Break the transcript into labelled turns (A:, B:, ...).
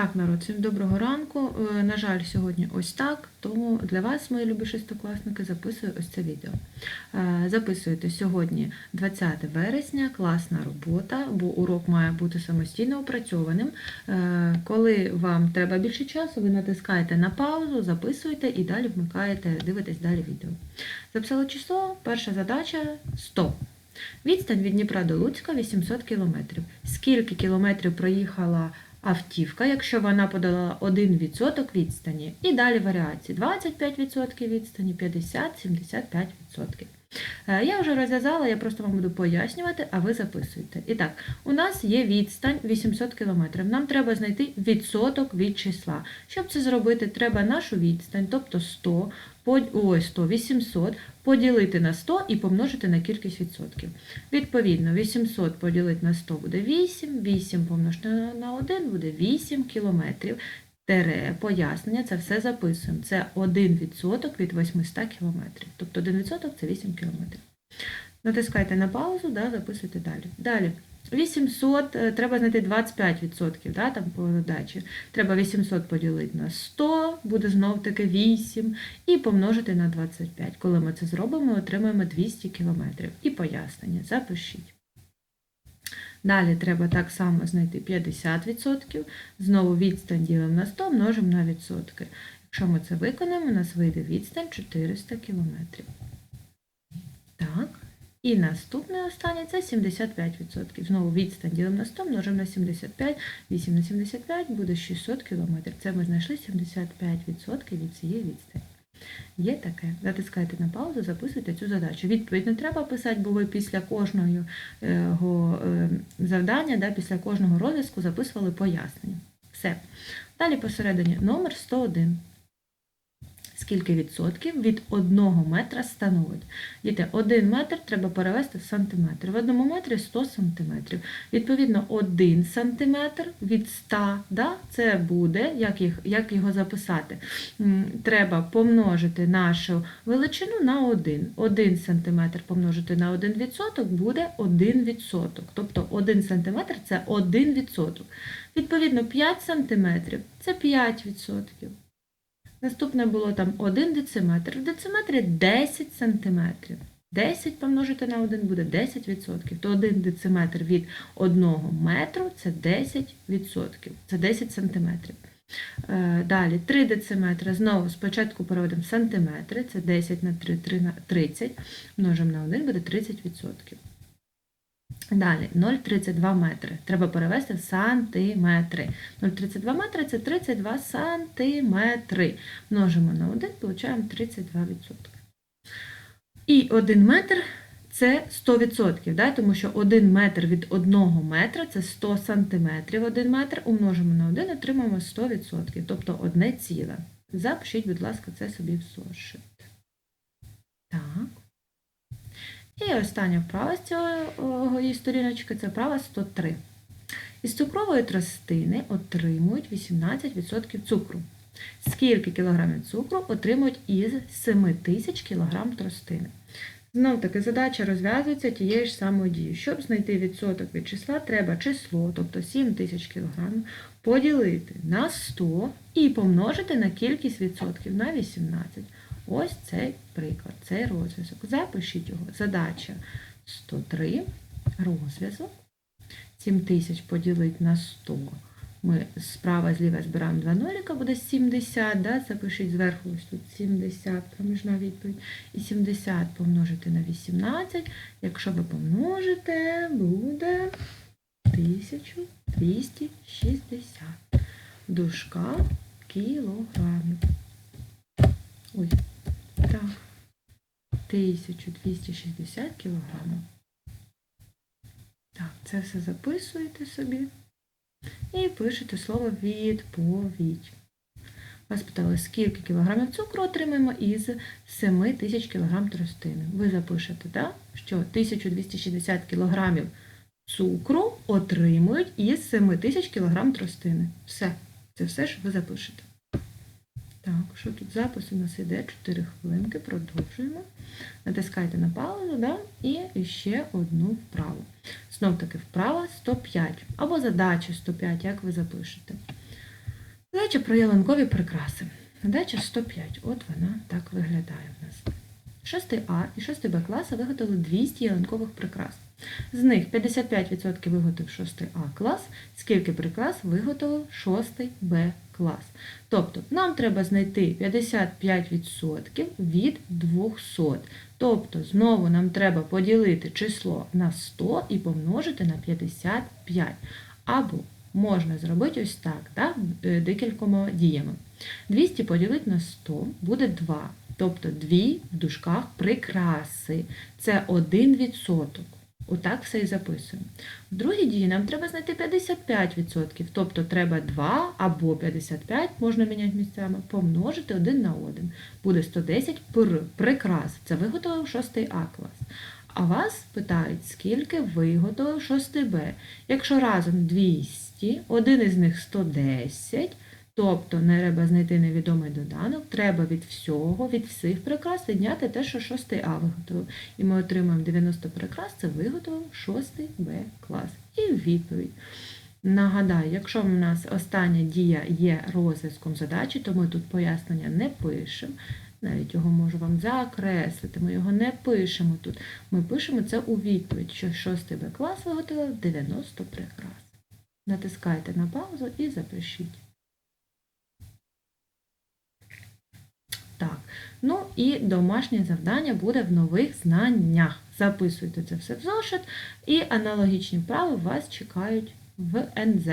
A: Так, народ, всім доброго ранку. Е, На жаль, сьогодні ось так, тому для вас, мої любі шестокласники, записую ось це відео. Е, Записуєте сьогодні 20 вересня, класна робота, бо урок має бути самостійно опрацьованим. Е, Коли вам треба більше часу, ви натискаєте на паузу, записуєте і далі вмикаєте, дивитесь далі відео. Записали число, перша задача 100. Відстань від Дніпра до Луцька 800 км. Скільки кілометрів проїхала автівка, якщо вона подала 1% відстані? І далі варіації 25% відстані, 50, 75%. Е, Я вже розв'язала, я просто вам буду пояснювати, а ви записуєте. І так, у нас є відстань 800 км. Нам треба знайти відсоток від числа. Щоб це зробити, треба нашу відстань, тобто 100, под- ой, 100, 800, поділити на 100 і помножити на кількість відсотків. Відповідно, 800 поділити на 100 буде 8, 8 помножити на 1 буде 8 кілометрів. Тере, пояснення, це все записуємо. Це 1% від 800 кілометрів. Тобто 1% це 8 кілометрів. Натискайте на паузу, да, записуйте далі. Далі. 800, е, треба знайти 25%, да, там по задачі. Треба 800 поділити на 100, буде знов таки 8, і помножити на 25. Коли ми це зробимо, ми отримаємо 200 км. І пояснення, запишіть. Далі треба так само знайти 50%. Знову відстань ділимо на 100, множимо на відсотки. Якщо ми це виконаємо, у нас вийде відстань 400 км. Так. І наступне останнє це 75%. Знову відстань ділимо на 100, множимо на 75, 8 на 75 буде 600 км. Це ми знайшли 75% від цієї відстані. Є таке. Натискайте на паузу, записуйте цю задачу. Відповідь не треба писати, бо ви після кожного е, е, завдання, да, після кожного розв'язку записували пояснення. Все. Далі посередині номер 101. Скільки відсотків від 1 метра становить? Діти, 1 метр треба перевести в сантиметр. В одному метрі 100 сантиметрів. Відповідно, 1 сантиметр від 100, да? це буде, як, їх, як його записати? Треба помножити нашу величину на 1. 1 сантиметр помножити на 1 відсоток буде 1 відсоток. Тобто 1 сантиметр – це 1 відсоток. Відповідно, 5 сантиметрів – це 5 відсотків. Наступне було там 1 дециметр. В дециметрі 10 сантиметрів. 10 помножити на 1 буде 10%. То 1 дециметр від 1 метру це 10%. Це 10 сантиметрів. Е, Далі 3 дециметри. Знову спочатку переводимо в сантиметри. Це 10 на 3, 3 на 30. Множимо на 1 буде 30%. Далі 0,32 метри. Треба перевести в сантиметри. 0,32 метри це 32 сантиметри. Множимо на 1, получаємо 32%. І 1 метр це 100%, да? тому що 1 метр від 1 метра це 100 сантиметрів. 1 метр умножимо на 1, отримаємо 100%, тобто 1 ціле. Запишіть, будь ласка, це собі в зошит. Так. І остання вправа з цієї сторіночки це вправа 103. Із цукрової тростини отримують 18% цукру. Скільки кілограмів цукру отримують із 7 тисяч кілограм тростини? Знов таки задача розв'язується тією ж самою дією. Щоб знайти відсоток від числа, треба число, тобто 7 тисяч кілограмів, поділити на 100 і помножити на кількість відсотків на 18. Ось цей приклад, цей розв'язок. Запишіть його. Задача 103, розв'язок. 7 тисяч поділити на 100. Ми справа зліва збираємо 2 ноліка, буде 70, да? запишіть зверху ось тут 70, проміжна відповідь. І 70 помножити на 18. Якщо ви помножите, буде 1260 в дужках кілограмів. Ой, так. 1260 кілограмів. Так, це все записуєте собі і пишете слово відповідь. Вас питали, скільки кілограмів цукру отримаємо із 7 тисяч кілограм тростини. Ви запишете, так, що 1260 кілограмів цукру отримують із 7 тисяч кілограм тростини. Все. Це все, що ви запишете. Так, що тут запис у нас іде 4 хвилинки, продовжуємо. Натискайте на паузу, да? і ще одну вправу. Знов таки вправа 105, або задача 105, як ви запишете. Задача про ялинкові прикраси. Задача 105. От вона так виглядає в нас. 6 А і 6 Б класи виготовили 200 ялинкових прикрас. З них 55% виготовив 6 А клас, скільки прикрас виготовив 6 Б клас. Тобто нам треба знайти 55% від 200. Тобто знову нам треба поділити число на 100 і помножити на 55. Або можна зробити ось так, да, е, декількома діями. 200 поділити на 100 буде 2. Тобто 2 в дужках прикраси. Це 1%. Отак все і записуємо. В другій дії нам треба знайти 55%, тобто треба 2 або 55, можна міняти місцями, помножити 1 на 1. Буде 110 пр. Прикрас. Це виготовив 6 А клас. А вас питають, скільки виготовив 6 Б. Якщо разом 200, один із них 110, тобто не треба знайти невідомий доданок, треба від всього, від всіх прикрас відняти те, що 6 А виготовив. І ми отримаємо 90 прикрас, це виготовив 6 Б клас. І відповідь. Нагадаю, якщо в нас остання дія є розв'язком задачі, то ми тут пояснення не пишемо. Навіть його можу вам закреслити, ми його не пишемо тут. Ми пишемо це у відповідь, що 6 Б клас виготовив 90 прикрас. Натискайте на паузу і запишіть. Так, ну і домашнє завдання буде в нових знаннях. Записуйте це все в зошит, і аналогічні вправи вас чекають в НЗ.